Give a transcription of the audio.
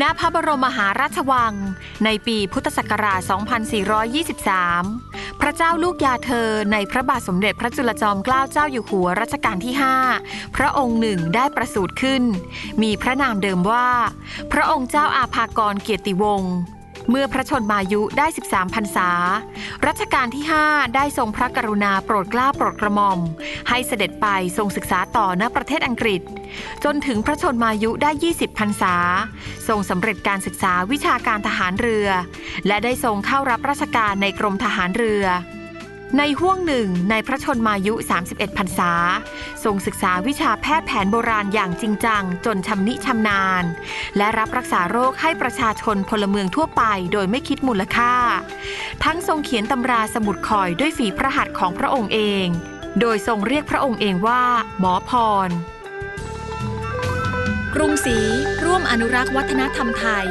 ณพระบรมมหาราชวัง ในปีพุทธศักราช 2423 พระเจ้าลูกยาเธอในพระบาทสมเด็จพระจุลจอมเกล้าเจ้าอยู่หัวรัชกาลที่ 5 พระองค์หนึ่งได้ประสูติขึ้น มีพระนามเดิมว่า พระองค์เจ้าอาภากรเกียรติวงศ์ เมื่อพระชนมายุได้ 13พรรษา รัชกาลที่ 5 ได้ทรงพระกรุณาโปรดเกล้าโปรดกระหม่อม ให้เสด็จไปทรงศึกษาต่อณประเทศอังกฤษ จนถึงพระชนมายุได้ 20พรรษา ทรงสำเร็จการศึกษาวิชาการทหารเรือ และได้ทรงเข้ารับราชการในกรมทหารเรือ ในห่วงหนึ่งในพระชนมายุ 31 พรรษา ทรงศึกษาวิชาแพทย์แผนโบราณอย่างจริงจัง จนชำนิชำนาญ และรับรักษาโรคให้ประชาชนพลเมืองทั่วไปโดยไม่คิดมูลค่า ทั้งทรงเขียนตำราสมุดคอยด้วยฝีพระหัตถ์ของพระองค์เอง โดยทรงเรียกพระองค์เองว่า หมอพร กรุงศรีร่วมอนุรักษ์วัฒนธรรมไทย